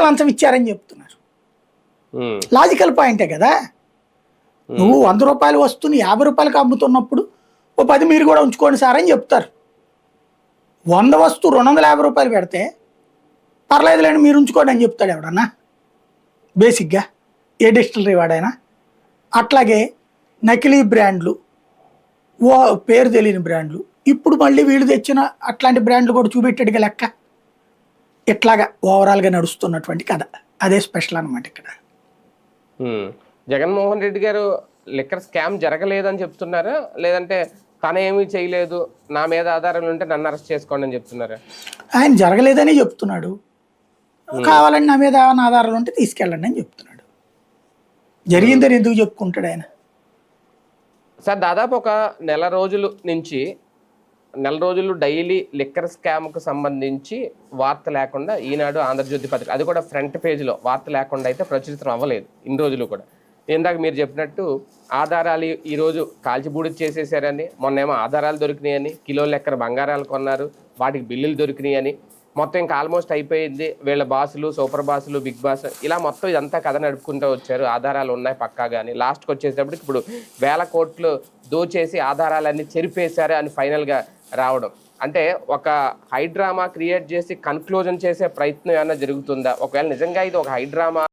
లంచం ఇచ్చారని చెప్తున్నారు. లాజికల్ పాయింటే కదా? నువ్వు వంద రూపాయలు వస్తువుని యాభై రూపాయలకు అమ్ముతున్నప్పుడు ఓ పది మీరు కూడా ఉంచుకోండి సార్ అని చెప్తారు. వంద వస్తువు రెండు వందల యాభై రూపాయలు పెడితే పర్లేదులేండి మీరు ఉంచుకోండి అని చెప్తాడు ఎవడన్నా? బేసిక్గా ఏ డిస్టిలరీ వాడైనా. అట్లాగే నకిలీ బ్రాండ్లు ఓ పేరు తెలియని బ్రాండ్లు. ఇప్పుడు మళ్ళీ వీళ్ళు తెచ్చిన అట్లాంటి బ్రాండ్లు కూడా చూపెట్టాడుగా లెక్క. ఇట్లాగా ఓవరాల్గా నడుస్తున్నటువంటి కథ. అదే స్పెషల్ అనమాట ఇక్కడ. జగన్మోహన్ రెడ్డి గారు లిక్కర్ స్కామ్ జరగలేదని చెప్తున్నారా? లేదంటే తనేమీ చేయలేదు నా మీద ఆధారాలు ఉంటే నన్ను అరెస్ట్ చేసుకోండి అని చెప్తున్నారా? ఆయన జరగలేదని చెప్తున్నాడు. కావాలని నా మీద ఏమైనా ఆధారాలు ఉంటే తీసుకెళ్ళండి అని చెప్తున్నాడు. జరిగిందని ఎందుకు చెప్పుకుంటాడు ఆయన? సార్ దాదాపు ఒక నెల రోజుల నుంచి నెల రోజులు డైలీ లిక్కర్ స్కామ్కు సంబంధించి వార్త లేకుండా ఈనాడు ఆంధ్రజ్యోతి పత్రిక అది కూడా ఫ్రంట్ పేజ్లో వార్త లేకుండా అయితే ప్రచురితం అవ్వలేదు ఇన్ని రోజులు కూడా. ఇందాక మీరు చెప్పినట్టు ఆధారాలు ఈరోజు కాల్చిబూడి చేసేసారని మొన్నేమో ఆధారాలు దొరికినాయని కిలో లెక్కన బంగారాలు కొన్నారు వాటికి బిల్లులు దొరికినాయని మొత్తం ఇంకా ఆల్మోస్ట్ అయిపోయింది. వీళ్ళ బాసులు సూపర్ బాసులు బిగ్ బాస్ ఇలా మొత్తం ఇదంతా కథ నడుపుకుంటూ వచ్చారు. ఆధారాలు ఉన్నాయి పక్కా కానీ లాస్ట్కి వచ్చేటప్పటికి ఇప్పుడు వేల కోట్లు దోచేసి ఆధారాలన్నీ చెరిపేశారు అని ఫైనల్గా రావడం. అంటే ఒక హైడ్రామా క్రియేట్ చేసి కన్క్లూజన్ చేసే ప్రయత్నం ఏమైనా జరుగుతుందా? ఒకవేళ నిజంగా ఇది ఒక హైడ్రామా